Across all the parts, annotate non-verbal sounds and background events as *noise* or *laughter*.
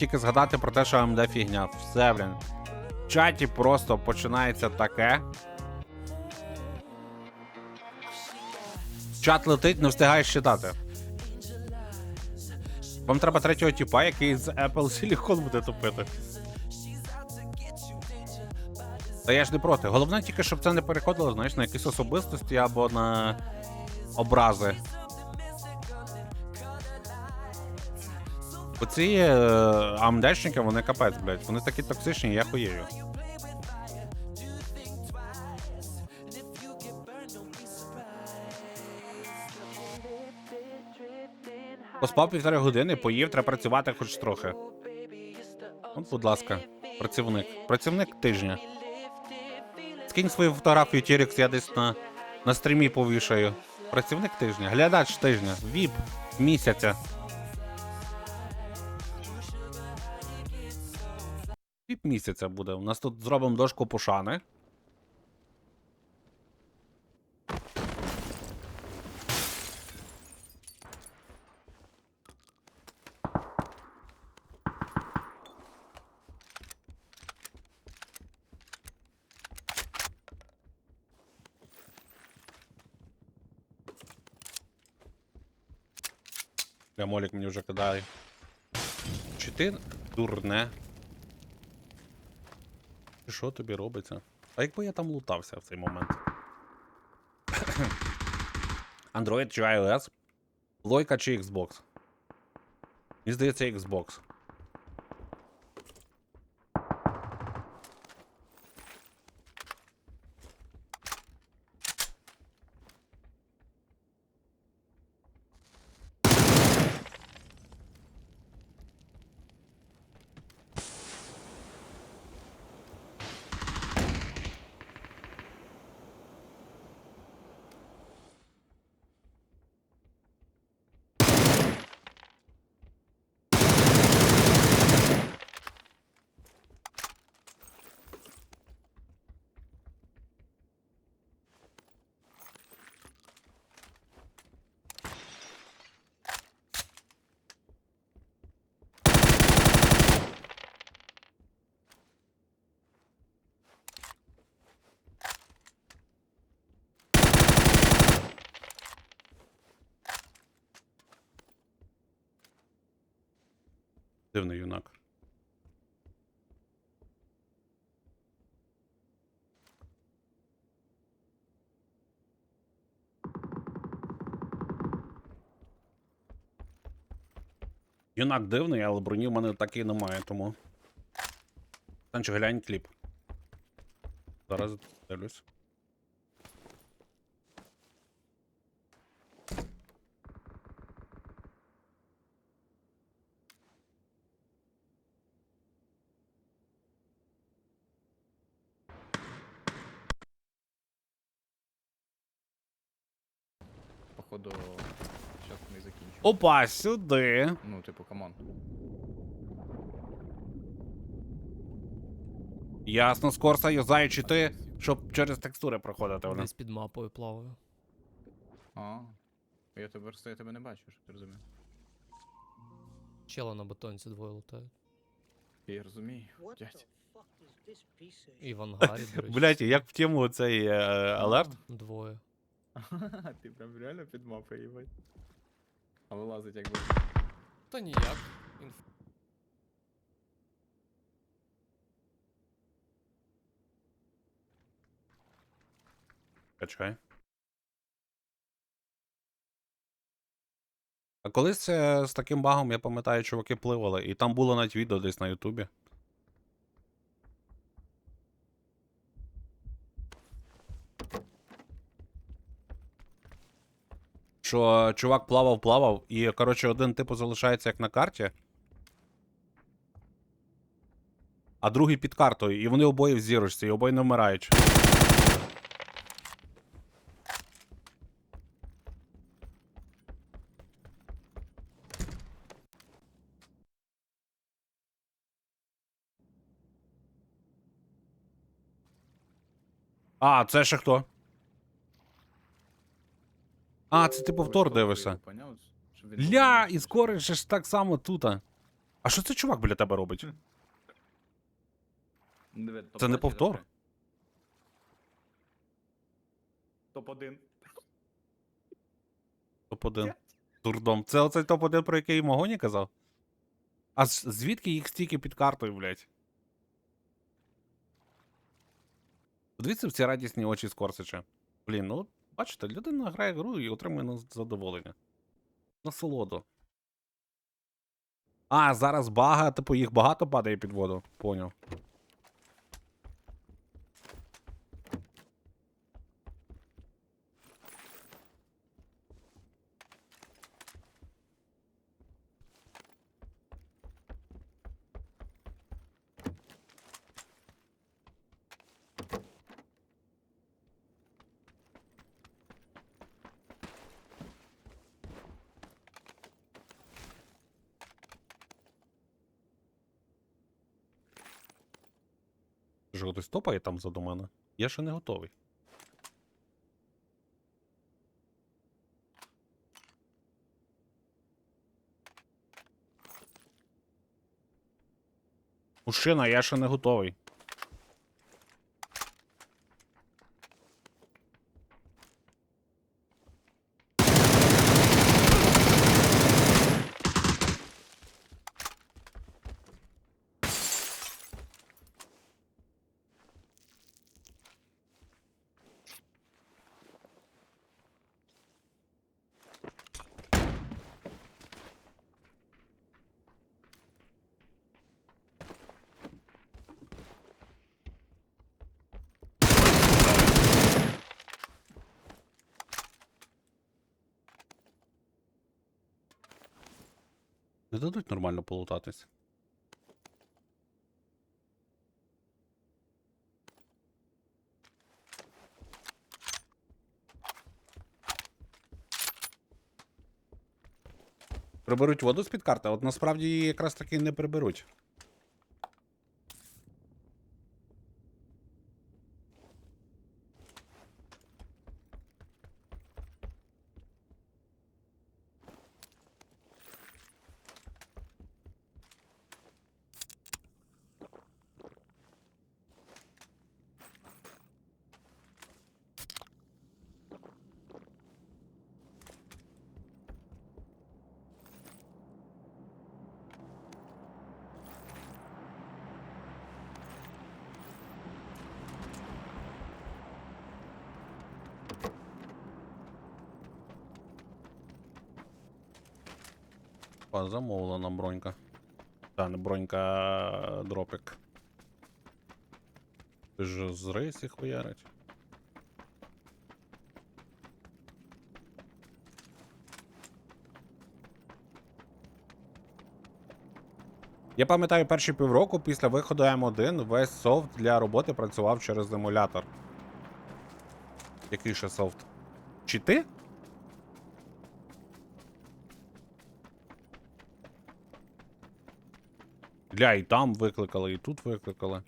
Тільки згадати про те, що АМД фігня. Все, блін. В чаті просто починається таке. Чат летить, не встигаєш читати. Вам треба третього типа, який з Apple Silicon буде тупити. Та я ж не проти. Головне тільки, щоб це не переходило, знаєш, на якісь особистості або на образи. Оці е, амдешники, вони капець, блядь. Вони такі токсичні, я хуєю. Поспав півтори години, поїв, треба працювати хоч трохи. От, будь ласка, працівник. Працівник тижня. Скинь свою фотографію Тірікс, я десь на, на стрімі повішаю. Працівник тижня, глядач тижня, віп місяця. Місяця буде. У нас тут зробимо дошку пошани. Я молік мені вже кидає. Чи ти дурне? Що тобі робиться? А якби я там лутався в цей момент? *coughs* Android чи iOS? Лойка чи Xbox? Мені здається, Xbox. Дивний юнак. Юнак дивний, але броні в мене так і немає, тому. Танчик, глянь кліп. Зараз дивлюсь. Походу, зараз ми закінчимо. Опа, сюди. Ну, типу, камон. Ясно, скорса юзаючи ти, щоб через текстури проходити вони. Десь під мапою плаваю. А. Я тебе просто я тебе не бачу, щоб ти розумів. Чела на бетонці двоє лутають. Я розумію, дядь. І в ангарі, до *laughs* речі. Блять, як в тему цей е, алерт? Двоє. Ти прям реально під мапою їбать. А вилазить якби. Та ніяк. Інф... Качай. А колись е, з таким багом, я пам'ятаю, чуваки пливали, і там було навіть відео десь на Ютубі. Що чувак плавав, плавав, і, коротше, один типу залишається як на карті. А другий під картою, і вони обоє в зірочці, і обоє не вмирають. А, це ще хто? А, це ти повтор дивишся. Ля, і скоро же ж так само тут. А що цей чувак біля тебе робить? Це не повтор? топ-3? Топ-1. Топ-1. Дурдом. Це оцей топ-1, про який Могоні казав? А звідки їх стільки під картою, блядь? Подивіться в ці радісні очі Скорсича. Блін, ну, бачите, людина грає гру і отримує задоволення. Насолоду. А, зараз бага, типу, їх багато падає під воду. Поняв. Що хтось топає там заду мене? Я ще не готовий. Мужчина, я ще не готовий. Дадуть нормально полутатись. Приберуть воду з-під карти, от насправді її якраз таки не приберуть. О, замовлена бронька. Та, не бронька, дропик. Ти ж з рейсі хуярить. Я пам'ятаю перші півроку після виходу М1 весь софт для роботи працював через емулятор. Який ще софт? Чи Бля, і там викликали, і тут викликали.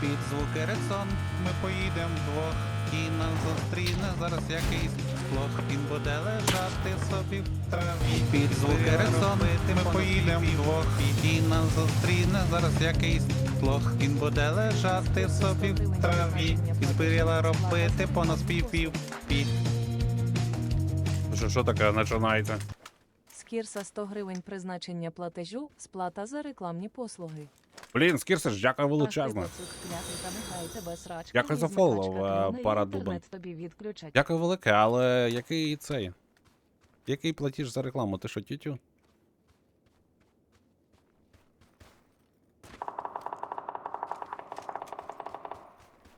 Під звуки ресон ми поїдем вдвох, і нас зустріне зараз якийсь лох. Він буде лежати собі в траві. Під звуки ресон ми поїдем вдвох, і нас зустріне зараз якийсь лох. Він буде лежати собі в траві. І збиріла робити по нас пів-пів пі. Що, що таке починається? Скірса 100 гривень призначення платежу, сплата за рекламні послуги. Блін, Скірсиш, дякую величезно. Дякую за фоллоу, е, тобі відключать. Дякую велике, але який цей? Який платіж за рекламу? Ти що, тютю?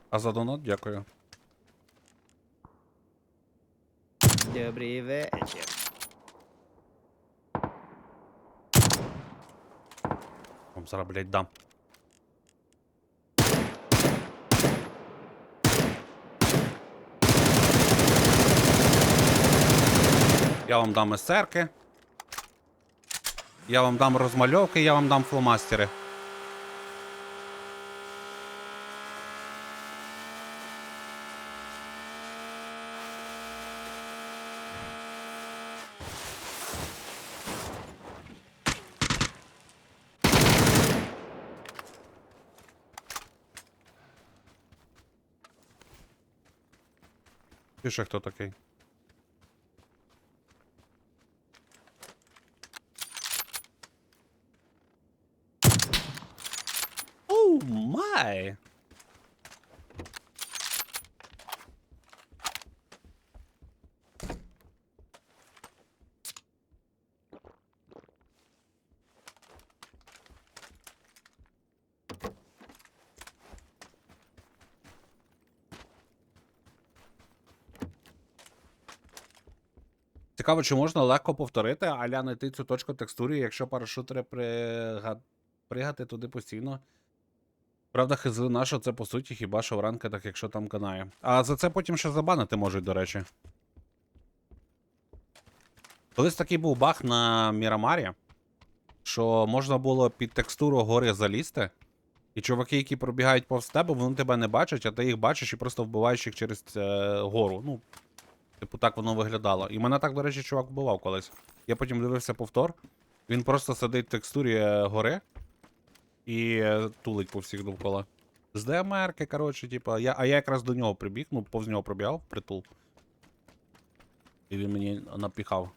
А за донат дякую. Добрий вечір. Вам зараз, блядь, дам. Я вам дам есерки. Я вам дам розмальовки, я вам дам фломастери. Пише, хто такий. Цікаво, чи можна легко повторити, аля знайти цю точку текстурі, якщо парашутери прига... пригати туди постійно. Правда, хизи наша це по суті хіба що в ранкетах, якщо там канає. А за це потім ще забанити можуть, до речі. Колись такий був баг на Мірамарі, що можна було під текстуру гори залізти, і чуваки, які пробігають повз тебе, вони тебе не бачать, а ти їх бачиш і просто вбиваєш їх через е, гору. Ну, Типу, так воно виглядало. І мене так, до речі, чувак вбивав колись. Я потім дивився повтор. Він просто сидить в текстурі е, гори і е, тулить по всіх довкола. З ДМРки, коротше, типу, я, а я якраз до нього прибіг, ну, повз нього пробігав, притул. І він мені напіхав.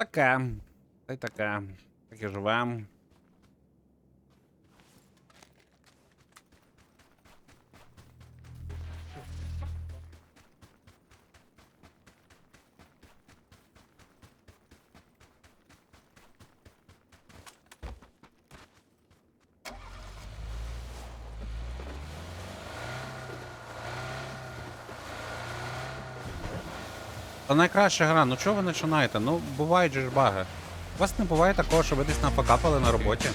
Таке. Та й таке. Так і живем. Та найкраща гра, ну чого ви починаєте? Ну, бувають же ж баги. У вас не буває такого, що ви десь нафакапали на роботі.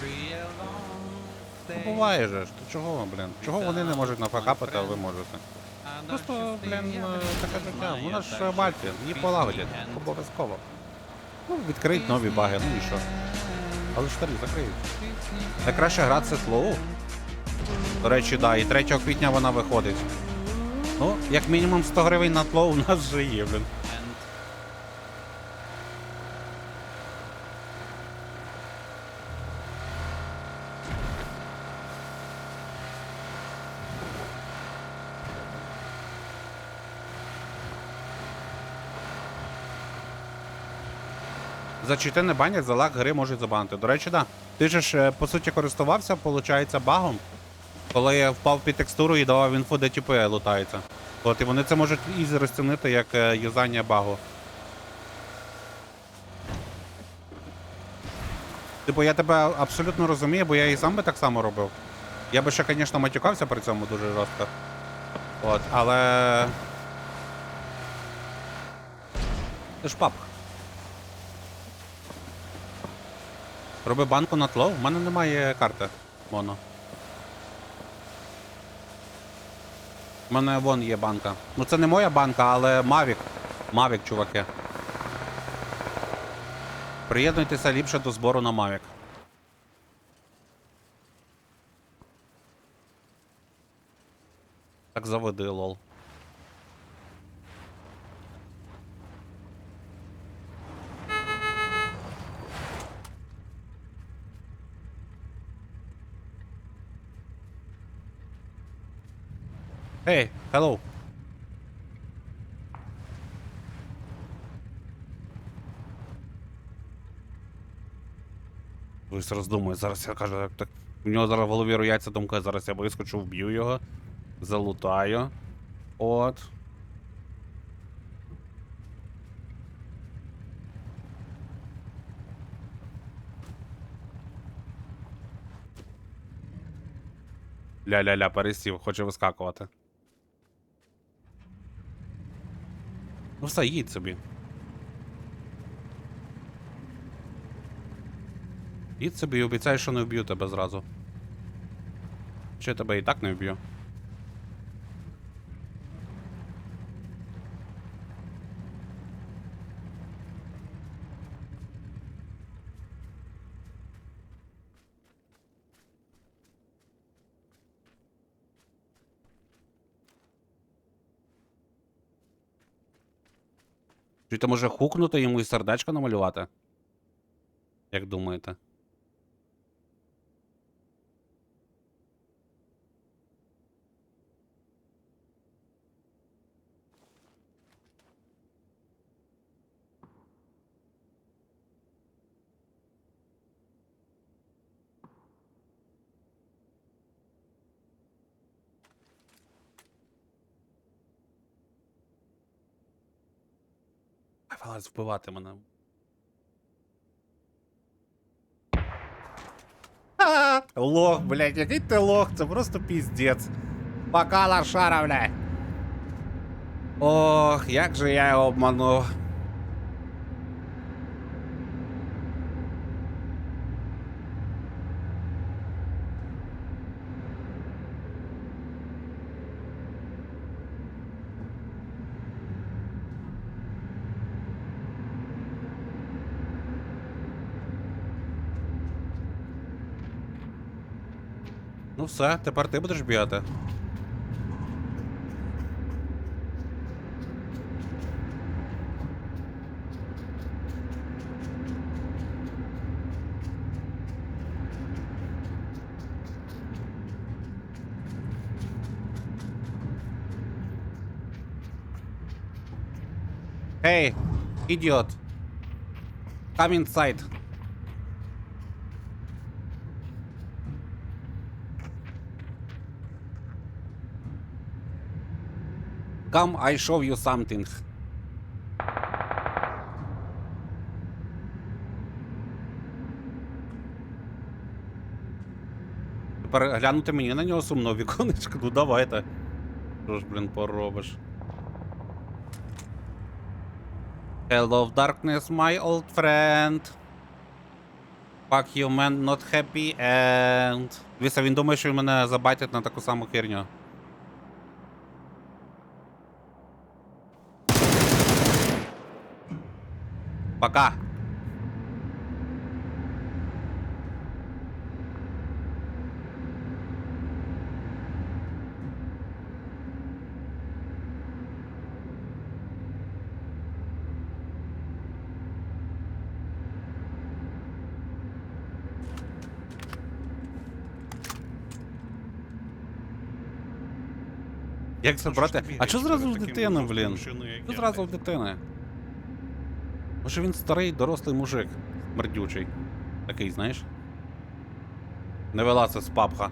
Ну, буває же ж, то чого, блін? Чого вони не можуть нафакапати, а ви можете? Просто, блін, е, таке життя. Вона ж е, Бальті, її полагодять. Обов'язково. Ну, відкриють нові баги, ну і що? Але ж старі закриють. Найкраща гра це Slow. До речі, да, і 3 квітня вона виходить. Ну, як мінімум 100 гривень на тло у нас вже є, блін. За чити не банять, за лаг гри можуть забанити. До речі, да. Ти ж, е, по суті, користувався, виходить, багом, коли я впав під текстуру і давав інфу, де тіпи лутаються. От, і вони це можуть ізі розцінити як е, юзання багу. Типу, я тебе абсолютно розумію, бо я і сам би так само робив. Я би ще, звісно, матюкався при цьому дуже жорстко. От, але. Ти ж пап. Роби банку на тло, в мене немає карти. Моно. У мене вон є банка. Ну це не моя банка, але Mavic. Mavic, чуваки. Приєднуйтеся ліпше до збору на Mavic. Так заведи, лол. Hey, hello. Ось роздумує, зараз я кажу, як так. У нього зараз в голові рояться думка, зараз я вискочу, вб'ю його, залутаю. От. Ля-ля-ля, пересів, хоче вискакувати. Ну все, їдь собі. Їдь собі і обіцяй, що не вб'ю тебе зразу. Я тебе і так не вб'ю? Чуєте, може хукнути йому і сердечко намалювати? Як думаєте? Вилазь вбивати мене. Ха! *laughs* Лох, блядь, який ти лох, це просто піздець. Пока лошара, блядь. Ох, як же я його обманув. Ну все, тепер ти будеш бігати. Hey, idiot. Come inside. Come, I show you something. Тепер глянути мені на нього сумно віконечко, ну давайте. Що ж, блін, поробиш? Hello, darkness, my old friend. Fuck you, man, not happy and... Дивіться, він думає, що він мене забайтить на таку саму херню. Пока. Як це брати? А що зразу в дитину, блін? Що зразу в дитини? Може він старий дорослий мужик, мердючий. Такий, знаєш? Не це з папха.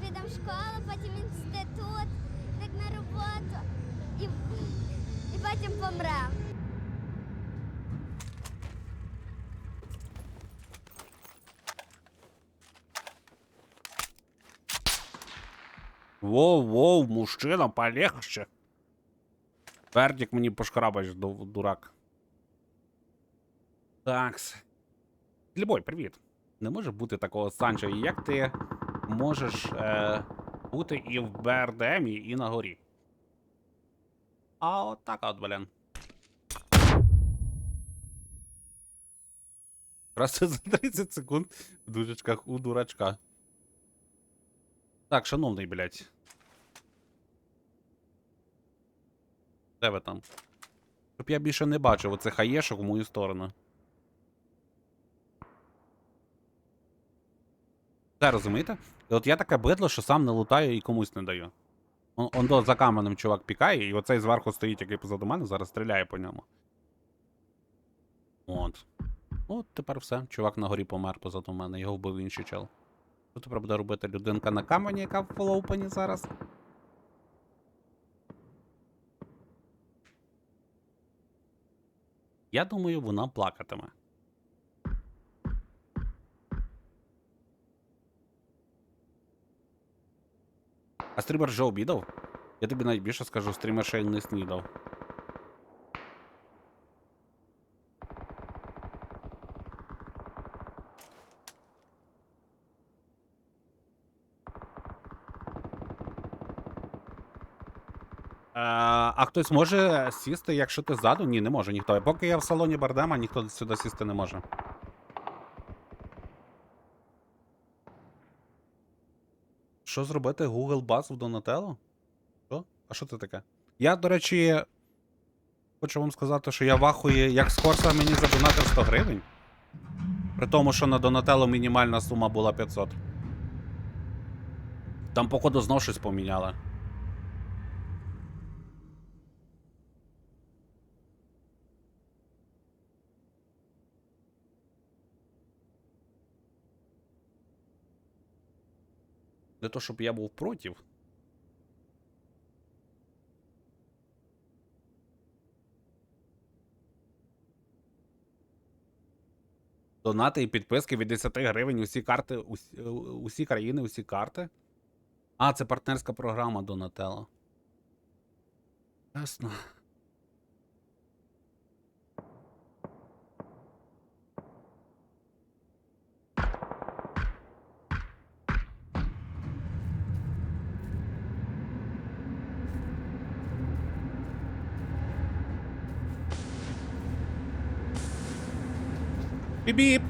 Підемо в школу, потім інститут, так на роботу. І, і потім помрем. Воу-воу, мужчина, полегче. Вердик мені пошкрабач, дурак. Такс. Любой, привіт. Не може бути такого Санчо. Як ти можеш е, бути і в БРДМі, і на горі? А от так от, блін. Просто за 30 секунд в дужечках у дурачка. Так, шановний, блядь. Де ви там? Щоб я більше не бачив оцих хаєшок в мою сторону. Це розумієте? І от я таке бидло, що сам не лутаю і комусь не даю. Он, он до за каменем чувак пікає, і оцей зверху стоїть, який позаду мене, зараз стріляє по ньому. От. От тепер все. Чувак на горі помер позаду мене, його вбив інший чел. Що тепер буде робити людинка на камені, яка в фолоупені зараз? Я думаю, вона плакатиме. А стрімер вже обідав? Я тобі навіть більше скажу, стрімер ще й не снідав. Е, а хтось може сісти, якщо ти ззаду? Ні, не може ніхто. Поки я в салоні Бардема, ніхто сюди сісти не може. Що зробити Google Bus в Donatello? А що це таке? Я, до речі, хочу вам сказати, що я вахую, як Скорса мені задонатив 100 гривень. При тому, що на Донателло мінімальна сума була 500. Там, походу, знов щось поміняли. Не то, щоб я був проти. Донати і підписки від 10 гривень, усі карти, усі, усі країни, усі карти. А, це партнерська програма Donatello. Ясно. Біп-біп.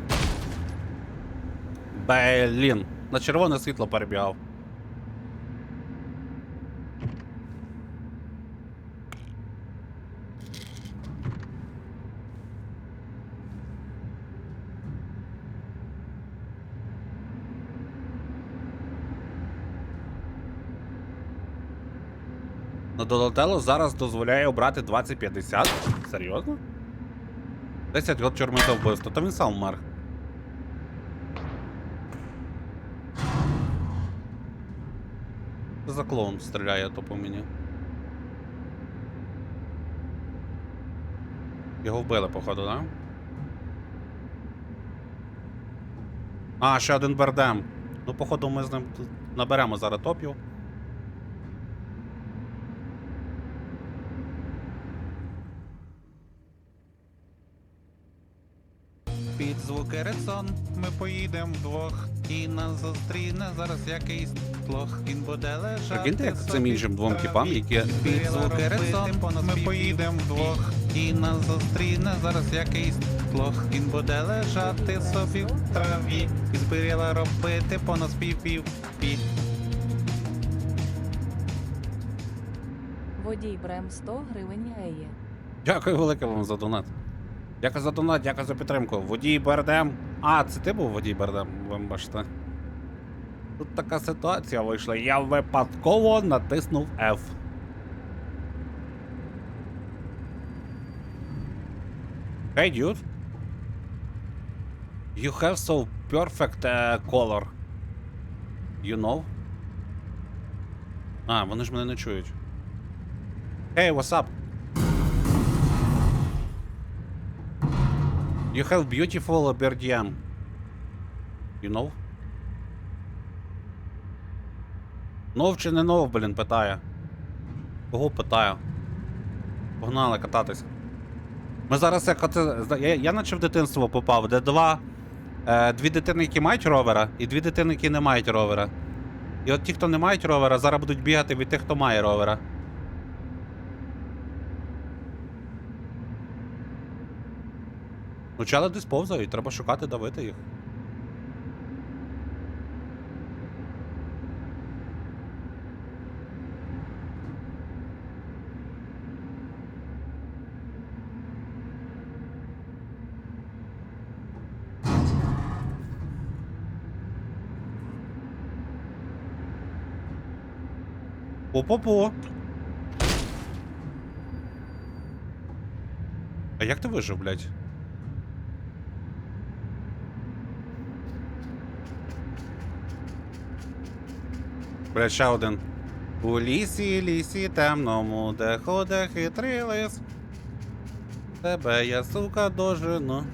Блін, на червоне світло перебігав. На Donatello зараз дозволяє обрати 2050? Серйозно? 10 год тюрми за вбивство, то він сам вмер. Що за клоун стріляє то по мені. Його вбили, походу, да? А, ще один бердем. Ну, походу, ми з ним наберемо зараз топів. Під звуки редсон ми поїдем вдвох. І нас зустріне зараз якийсь плох. Він буде лежати. Прикиньте, як цим іншим двом в які Під звуки редсон ми поїдем вдвох. І нас зустріне зараз якийсь плох. Він буде лежати собі в траві. І збиріла робити по нас пів-пів пі. Водій Брем 100 гривень Еє. Дякую велике вам за донат. Дякую за донат, дякую за підтримку. Водій Бердем. А, це ти був водій Бердем, ви бачите. Тут така ситуація вийшла. Я випадково натиснув F. Hey, dude. You have so perfect uh, color. You know? А, вони ж мене не чують. Hey, what's up? You have beautiful BRDM. You know? Нов чи не нов, блін, питає. Кого питаю? Погнали кататись. Ми зараз як. Я, я наче в дитинство попав, де два. Е, дві дитини, які мають ровера, і дві дитини, які не мають ровера. І от ті, хто не мають ровера, зараз будуть бігати від тих, хто має ровера. Ну, чали десь повзають, треба шукати, давити їх. По-по-по. А як ти вижив, блядь? Бля, ще один. У лісі, лісі темному, де ходе хитрий лис. Тебе я, сука, дожину.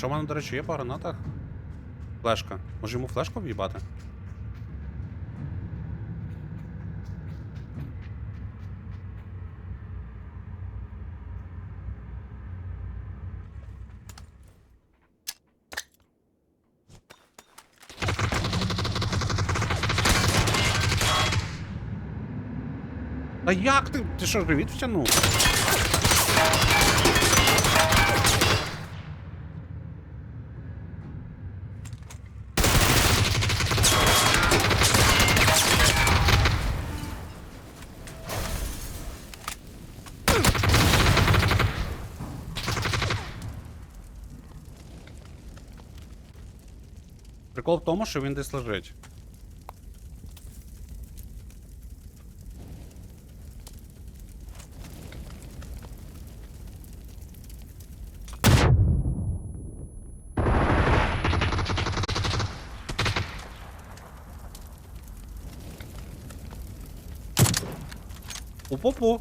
Що в мене, до речі, є по гранатах? Флешка. Може йому флешку в'їбати? А як ти? Ти що, привіт втягнув? Прикол в тому, що він десь лежить. У попу.